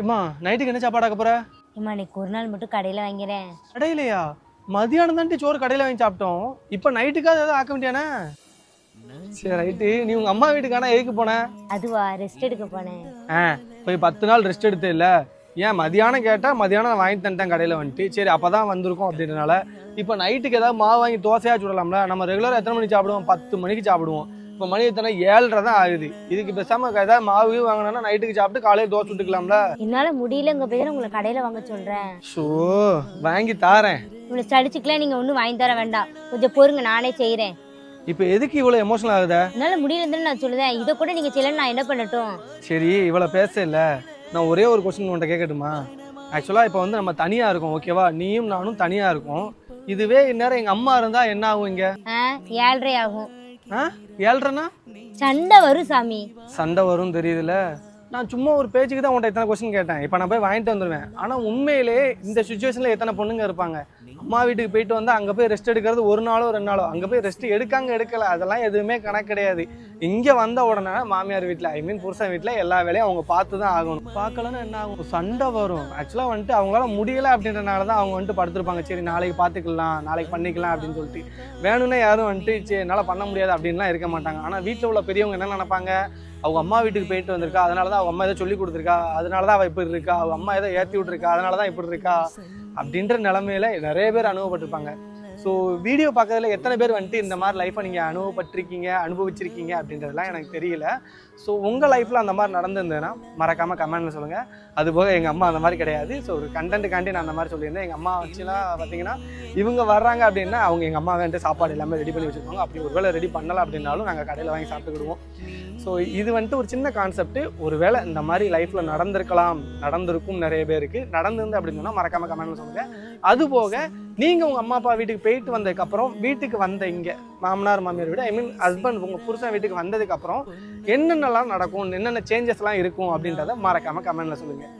ஏம்மா நைட்டுக்கு என்ன சாப்பாடு ஆக்க போற? ஏம்மா இன்னைக்கு ஒரு நாள் மட்டும் கடையில் வாங்கிறேன் கடையிலையா? மதியானம் தாண்டி சோறு கடையில வாங்கி சாப்பிட்டோம். இப்போ நைட்டுக்காக ஏதாவது ஆக்க வேண்டியானே சரி ரைட்டு நீ உங்க அம்மா வீட்டுக்கான எதுக்கு போன? அதுவா ரெஸ்ட் எடுக்க போனேன். ஆ போய் பத்து நாள் ரெஸ்ட் எடுத்து இல்ல. ஏன் மதியானம் கேட்டா மதியானம் வாங்கி தந்துட்டேன் கடையில வந்துட்டு. சரி அப்பதான் வந்திருக்கோம் அப்படின்றனால இப்போ நைட்டுக்கு ஏதாவது மாவு வாங்கி தோசையா சுடலாம்ல. நம்ம ரெகுலரா எத்தனை மணிக்கு சாப்பிடுவோம்? பத்து மணிக்கு சாப்பிடுவோம். இப்போ மணி எத்தனை? ஏழரை தான் ஆகுது. இதுக்கு பேசாம ஏதாவது மாவு வாங்கினா நைட்டுக்கு சாப்பிட்டு காலையில தோசை சுட்டுக்கலாம்ல என்னால் முடியலங்க பேர் உங்களை கடையில் வாங்க சொல்கிறேன் ஷோ வாங்கி தாரேன். இவ்வளோ சடிச்சுக்கலாம் நீங்கள் ஒன்றும் வாங்கி தர வேண்டாம். கொஞ்சம் பொறுங்க நானே செய்கிறேன் இப்போ எதுக்கு இவ்வளவு எமோஷனல் ஆகுத? என்னால் முடியலன்னு நான் சொல்லுதேன். இதை கூட நீங்கள் செய்யலன்னு நான் என்ன பண்ணட்டும்? சரி இவ்வளோ பேச இல்லை நான் ஒரே ஒரு கொஸ்டின் உன்ட்ட கேட்கட்டுமா? ஆக்சுவலாக இப்போ வந்து நம்ம தனியாக இருக்கோம் ஓகேவா நீயும் நானும் தனியாக இருக்கோம். இதுவே இந்நேரம் எங்கள் அம்மா இருந்தால் என்ன ஆகும் இங்கே? ஏழ்ரை ஆகும். ஏழ்றனா? சண்டை வரும் சாமி. சண்டை வரும் தெரியுதுல. நான் சும்மா ஒரு பேச்சுக்கு தான் உன்ட்ட எத்தனை கொஸ்டின் கேட்டேன். இப்போ நான் போய் வாங்கிட்டு வந்துடுவேன் ஆனால் உண்மையிலே இந்த சுச்சுவேஷனில் எத்தனை பொண்ணுங்க இருப்பாங்க? அம்மா வீட்டுக்கு போயிட்டு வந்தால் அங்கே போய் ரெஸ்ட் எடுக்கிறது ஒரு நாளோ ரெண்டு நாளோ? அங்கே போய் ரெஸ்ட் எடுக்காங்க எடுக்கல. அதெல்லாம் எதுவுமே கணக்கு கிடையாது. இங்கே வந்த உடனே மாமியார் வீட்டில் ஐ மீன் புருஷன் வீட்டில் எல்லா வேலையும் அவங்க பார்த்து தான் ஆகணும். பார்க்கலன்னா என்ன ஆகும்? சண்டை வரும். ஆக்சுவலாக வந்துட்டு அவங்களால முடியலை அப்படின்றனால தான் அவங்க வந்துட்டு படுத்துருப்பாங்க. சரி நாளைக்கு பார்த்துக்கலாம் நாளைக்கு பண்ணிக்கலாம் அப்படின்னு சொல்லிட்டு. வேணும்னா யாரும் வந்துட்டு சரி என்னால் பண்ண முடியாது அப்படின்லாம் இருக்க மாட்டாங்க. ஆனால் வீட்டில் உள்ள பெரியவங்க என்ன நினைப்பாங்க? அவங்க அம்மா வீட்டுக்கு போயிட்டு வந்திருக்கா. அதனால தான் அவள் அம்மா ஏதோ சொல்லி கொடுத்துருக்கா அதனால தான் அவள் இப்படி இருக்கா அவள் அம்மா ஏதோ ஏற்றி விட்டுருக்கா அதனால தான் இப்படி இருக்கா அப்படின்ற நிலமையில நிறைய பேர் அனுபவப்பட்டிருப்பாங்க. ஸோ வீடியோ பார்க்கறதுல எத்தனை பேர் வந்துட்டு இந்த மாதிரி லைஃப்பை நீங்கள் அனுபவப்பட்டிருக்கீங்க அனுபவிச்சிருக்கீங்க அப்படின்றதெல்லாம் எனக்கு தெரியல. ஸோ உங்கள் லைஃப்பில் அந்த மாதிரி நடந்திருந்ததுன்னா மறக்காமல் கமெண்ட்டில் சொல்லுங்கள் அது போக எங்கள் அம்மா அந்த மாதிரி கிடையாது. ஸோ ஒரு கண்டென்ட்டுக்காண்டி நான் அந்த மாதிரி சொல்லியிருந்தேன். எங்கள் அம்மா வச்சுலாம் பார்த்தீங்கன்னா இவங்க வர்றாங்க அப்படின்னா அவங்க எங்கள் அம்மா வந்துட்டு சாப்பாடு எல்லாமே ரெடி பண்ணி வச்சுருப்பாங்க. அப்படி ஒரு வேளை ரெடி பண்ணலாம் அப்படின்னாலும் நாங்கள் கடையில் வாங்கி சாப்பிட்டுக்கிடுவோம் ஸோ இது வந்துட்டு ஒரு சின்ன கான்செப்ட் ஒருவேளை இந்த மாதிரி லைஃப்பில் நடந்திருக்கலாம் நடந்திருக்கும் நிறைய பேருக்கு. நடந்திருந்து அப்படின்னு சொன்னால் மறக்காமல் கமெண்ட்ல சொல்லுங்கள் அது போக நீங்கள் உங்கள் அம்மா அப்பா வீட்டுக்கு போயிட்டு வந்ததுக்கப்புறம் வீட்டுக்கு வந்த இங்கே மாமனார் மாமியார் வீடு ஐ மீன் ஹஸ்பண்ட் உங்கள் புருஷன் வீட்டுக்கு வந்ததுக்கப்புறம் என்னென்னலாம் நடக்கும் என்னென்ன சேஞ்சஸ்லாம் இருக்கும் அப்படின்றத மறக்காமல் கமெண்டில் சொல்லுங்கள்